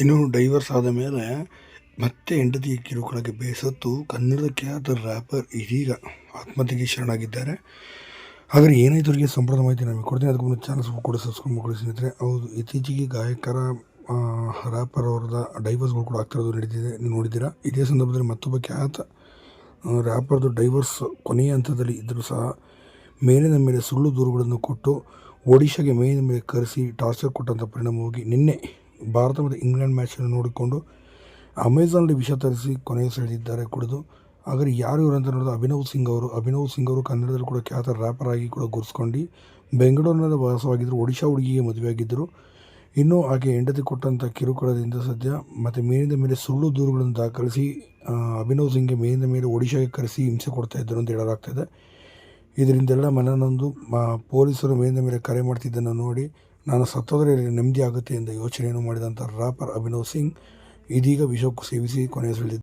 ಇನ್ನು ಡೈವರ್ಸ್ ಆದ ಮೇಲೆ ಮತ್ತೆ ಹೆಂಡತಿ ಕಿರುಕುಳಕ್ಕೆ ಬೇಸತ್ತು. ಕನ್ನಡದ ಖ್ಯಾತ ರ್ಯಾಪರ್ ಇದೀಗ ಆತ್ಮಹತ್ಯೆಗೆ ಶರಣಾಗಿದ್ದಾರೆ. ಹಾಗಾದರೆ ಏನಾಯ್ತು ಅವರಿಗೆ ಸಂಪೂರ್ಣ ಮಾಹಿತಿ ನಮಗೆ ಕೊಡ್ತೀನಿ. ಅದಕ್ಕೆ ಚಾನಲ್ಸ್ ಕೂಡ ಸಬ್ಸ್ಕ್ರೈಬ್ ಮಾಡಿ ಸ್ನೇಹಿತರೆ. ಹೌದು, ಇತ್ತೀಚೆಗೆ ಗಾಯಕರ ರ್ಯಾಪರ್ ಅವ್ರದ ಡೈವರ್ಸ್ಗಳು ಕೂಡ ಆಗ್ತಿರೋದು ನಡೀತಿದೆ. ನೀವು ನೋಡಿದ್ದೀರಾ? ಇದೇ ಸಂದರ್ಭದಲ್ಲಿ ಮತ್ತೊಬ್ಬ ಖ್ಯಾತ ರ್ಯಾಪರ್ದು ಡೈವರ್ಸ್ ಕೊನೆಯ ಹಂತದಲ್ಲಿ ಇದ್ದರೂ ಸಹ ಮೇಲಿನ ಮೇಲೆ ಸುಳ್ಳು ದೂರುಗಳನ್ನು ಕೊಟ್ಟು ಒಡಿಶಾಗೆ ಮೇಲಿನ ಮೇಲೆ ಕರೆಸಿ ಟಾರ್ಚರ್ ಕೊಟ್ಟಂಥ ಪರಿಣಾಮವಾಗಿ ನಿನ್ನೆ ಭಾರತ ಮತ್ತು ಇಂಗ್ಲೆಂಡ್ ಮ್ಯಾಚನ್ನು ನೋಡಿಕೊಂಡು ಅಮೆಝಾನಲ್ಲಿ ವಿಷ ತರಿಸಿ ಕೊನೆಗೆ ಸೆಳೆದಿದ್ದಾರೆ ಕುಡಿದು. ಆದರೆ ಯಾರು ಇವರು ಅಂತ ನೋಡಿದ್ರೆ ಅಭಿನವ್ ಸಿಂಗ್ ಅವರು. ಅಭಿನವ್ ಸಿಂಗ್ ಅವರು ಕನ್ನಡದಲ್ಲಿ ಕೂಡ ಖ್ಯಾತ ರ್ಯಾಪರ್ ಆಗಿ ಕೂಡ ಗುರುಸ್ಕೊಂಡು ಬೆಂಗಳೂರಿನಲ್ಲಿ ವಾಸವಾಗಿದ್ದರು ಒಡಿಶಾ ಹುಡುಗಿಗೆ ಮದುವೆಯಾಗಿದ್ದರು ಇನ್ನು ಆಕೆ ಹೆಂಡತಿ ಕೊಟ್ಟಂಥ ಕಿರುಕುಳದಿಂದ ಸದ್ಯ ಮತ್ತು ಮೇಲಿಂದ ಮೇಲೆ ಸುಳ್ಳು ದೂರುಗಳನ್ನು ದಾಖಲಿಸಿ ಅಭಿನವ್ ಸಿಂಗ್ಗೆ ಮೇಲಿಂದ ಮೇಲೆ ಒಡಿಶಾಗೆ ಕರೆಸಿ ಹಿಂಸೆ ಕೊಡ್ತಾ ಇದ್ದರು ಅಂತ ಹೇಳಲಾಗ್ತದೆ ಇದರಿಂದೆಲ್ಲ ಮನನೊಂದು ಪೊಲೀಸರು ಮೇಲಿಂದ ಮೇಲೆ ಕರೆ ಮಾಡ್ತಿದ್ದನ್ನು ನೋಡಿ ನಾನು ಸತ್ತೋದರೆ ನೆಮ್ಮದಿ ಆಗುತ್ತೆ ಎಂದು ಯೋಚನೆಯನ್ನು ಮಾಡಿದಂಥ ರಾಪರ್ ಅಭಿನವ್ ಸಿಂಗ್ ಇದೀಗ ವಿಷಕ್ಕೂ ಸೇವಿಸಿ ಕೊನೆಯುಸಿರೆಳೆದಿದ್ದಾರೆ.